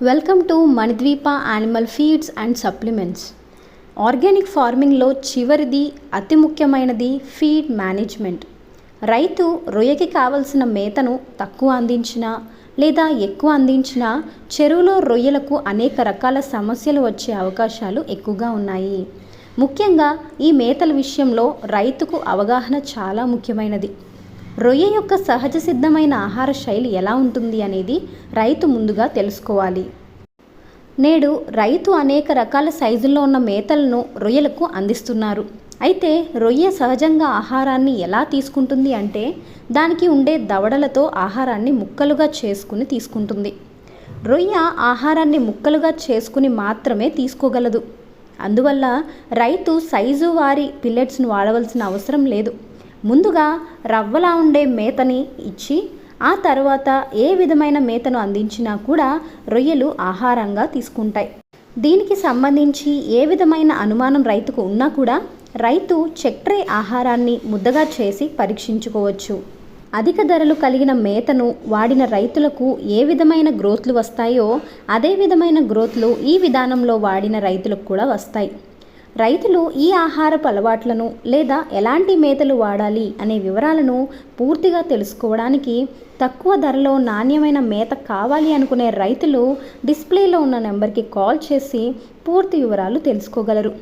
Welcome to Manidweepa animal feeds and supplements organic ఫార్మింగ్లో చివరిది అతి ముఖ్యమైనది ఫీడ్ మేనేజ్మెంట్ రైతు రొయ్యకి కావలసిన మేతను తక్కువ అందించినా లేదా ఎక్కువ అందించినా చెరువులో రొయ్యలకు అనేక రకాల సమస్యలు వచ్చే అవకాశాలు ఎక్కువగా ఉన్నాయి. ముఖ్యంగా ఈ మేతల విషయంలో రైతుకు అవగాహన చాలా ముఖ్యమైనది. రొయ్య యొక్క సహజ సిద్ధమైన ఆహార శైలి ఎలా ఉంటుంది అనేది రైతు ముందుగా తెలుసుకోవాలి. నేడు రైతు అనేక రకాల సైజుల్లో ఉన్న మేతలను రొయ్యలకు అందిస్తున్నారు. అయితే రొయ్య సహజంగా ఆహారాన్ని ఎలా తీసుకుంటుంది అంటే దానికి ఉండే దవడలతో ఆహారాన్ని ముక్కలుగా చేసుకుని తీసుకుంటుంది. రొయ్య ఆహారాన్ని ముక్కలుగా చేసుకుని మాత్రమే తీసుకోగలదు. అందువల్ల రైతు సైజు వారి పిల్లెట్స్ను వాడవలసిన అవసరం లేదు. ముందుగా రవ్వలా ఉండే మేతని ఇచ్చి ఆ తర్వాత ఏ విధమైన మేతను అందించినా కూడా రొయ్యలు ఆహారంగా తీసుకుంటాయి. దీనికి సంబంధించి ఏ విధమైన అనుమానం రైతుకు ఉన్నా కూడా రైతు చక్రే ఆహారాన్ని ముద్దగా చేసి పరీక్షించుకోవచ్చు. అధిక ధరలు కలిగిన మేతను వాడిన రైతులకు ఏ విధమైన గ్రోత్లు వస్తాయో అదే విధమైన గ్రోత్లు ఈ విధానంలో వాడిన రైతులకు కూడా వస్తాయి. రైతులు ఈ ఆహారపు అలవాట్లను లేదా ఎలాంటి మేతలు వాడాలి అనే వివరాలను పూర్తిగా తెలుసుకోవడానికి తక్కువ ధరలో నాణ్యమైన మేత కావాలి అనుకునే రైతులు డిస్ప్లేలో ఉన్న నెంబర్కి కాల్ చేసి పూర్తి వివరాలు తెలుసుకోగలరు.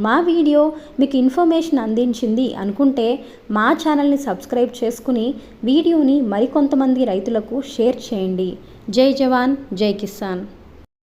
మా వీడియో మీకు ఇన్ఫర్మేషన్ అందించింది అనుకుంటే మా ఛానల్ని సబ్స్క్రైబ్ చేసుకుని వీడియోని మరికొంతమంది రైతులకు షేర్ చేయండి. జై జవాన్ జై కిసాన్.